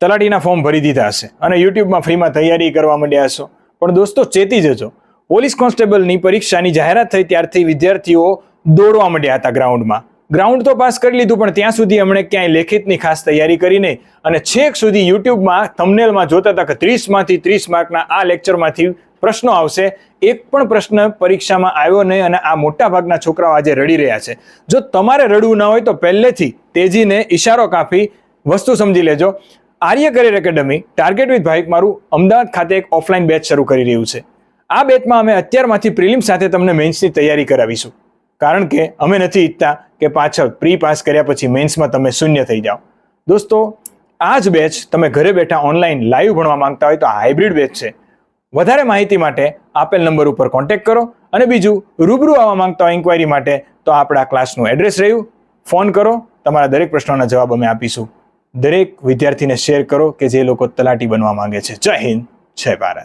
તલાટીના form ભરી દીધા હશે. અને યુટ્યુબમાં ફ્રીમાં તૈયારી કરવા માંડ્યા હશો. પણ દોસ્તો, ચેતી જજો. પોલીસ કોન્સ્ટેબલની પરીક્ષાની જાહેરાત થઈ ત્યારથી વિદ્યાર્થીઓ દોડવા માંડ્યા હતા ગ્રાઉન્ડમાં. ગ્રાઉન્ડ તો પાસ કરી લીધું, પણ ત્યાં સુધી એમણે ક્યાંય લેખિતની ખાસ તૈયારી કરી નહીં. અને છેક સુધી યુટ્યુબમાં થમનેલમાં જોતા હતા કે ત્રીસમાંથી ત્રીસ માર્કના આ લેક્ચરમાંથી પ્રશ્નો આવશે. એક પણ પ્રશ્ન પરીક્ષામાં આવ્યો નહીં અને આ મોટા ભાગના છોકરાઓ આજે રડી રહ્યા છે. જો તમારે રડવું ના હોય તો પહેલેથી તેજીને ઈશારો કાપી વસ્તુ સમજી લેજો. Arya career academy target with ભાઈક મારું અમદાવાદ ખાતે એક ઓફલાઈન બેચ શરૂ કરી રહ્યું છે. આ બેચમાં અમે અત્યારમાંથી પ્રિલિમ સાથે તમને મેન્સની તૈયારી કરાવીશું. કારણ કે અમે નથી ઈચ્છતા કે પાછળ પ્રી પાસ કર્યા પછી મેન્સમાં તમે શૂન્ય થઈ જાઓ. દોસ્તો, આ જ બેચ તમે ઘરે બેઠા ઓનલાઈન લાઈવ ભણવા માંગતા હોય તો હાઇબ્રિડ બેચ છે. વધારે માહિતી માટે આપેલ નંબર ઉપર કોન્ટેક્ટ કરો અને બીજું, રૂબરૂ આવવા માંગતા હોય ઇન્ક્વાયરી માટે તો આપણા ક્લાસનું એડ્રેસ રહ્યું. ફોન કરો, તમારા દરેક પ્રશ્નોના જવાબ અમે આપીશું. દરેક વિદ્યાર્થીને શેર કરો કે જે લોકો તલાટી બનવા માંગે છે. જય હિન્દ, જય ભારત.